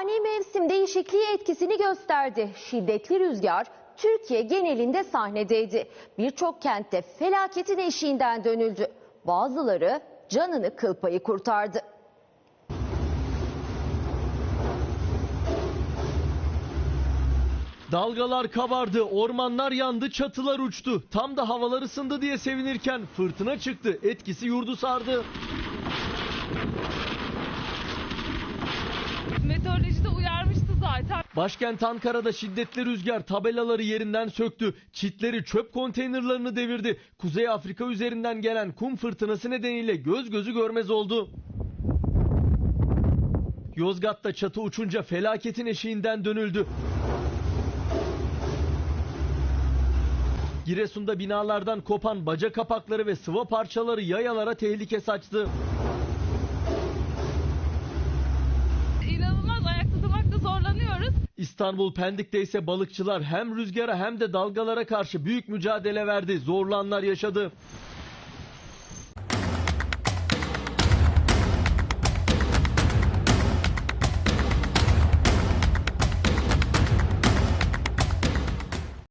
Ani mevsim değişikliği etkisini gösterdi. Şiddetli rüzgar Türkiye genelinde sahnedeydi. Birçok kentte felaketin eşiğinden dönüldü. Bazıları canını kıl payı kurtardı. Dalgalar kabardı, ormanlar yandı, çatılar uçtu. Tam da havalar ısındı diye sevinirken fırtına çıktı. Etkisi yurdu sardı. Başkent Ankara'da şiddetli rüzgar tabelaları yerinden söktü. Çitleri çöp konteynerlarını devirdi. Kuzey Afrika üzerinden gelen kum fırtınası nedeniyle göz gözü görmez oldu. Yozgat'ta çatı uçunca felaketin eşiğinden dönüldü. Giresun'da binalardan kopan baca kapakları ve sıva parçaları yayalara tehlike saçtı. İstanbul Pendik'te ise balıkçılar hem rüzgara hem de dalgalara karşı büyük mücadele verdi. Zorlu anlar yaşadı.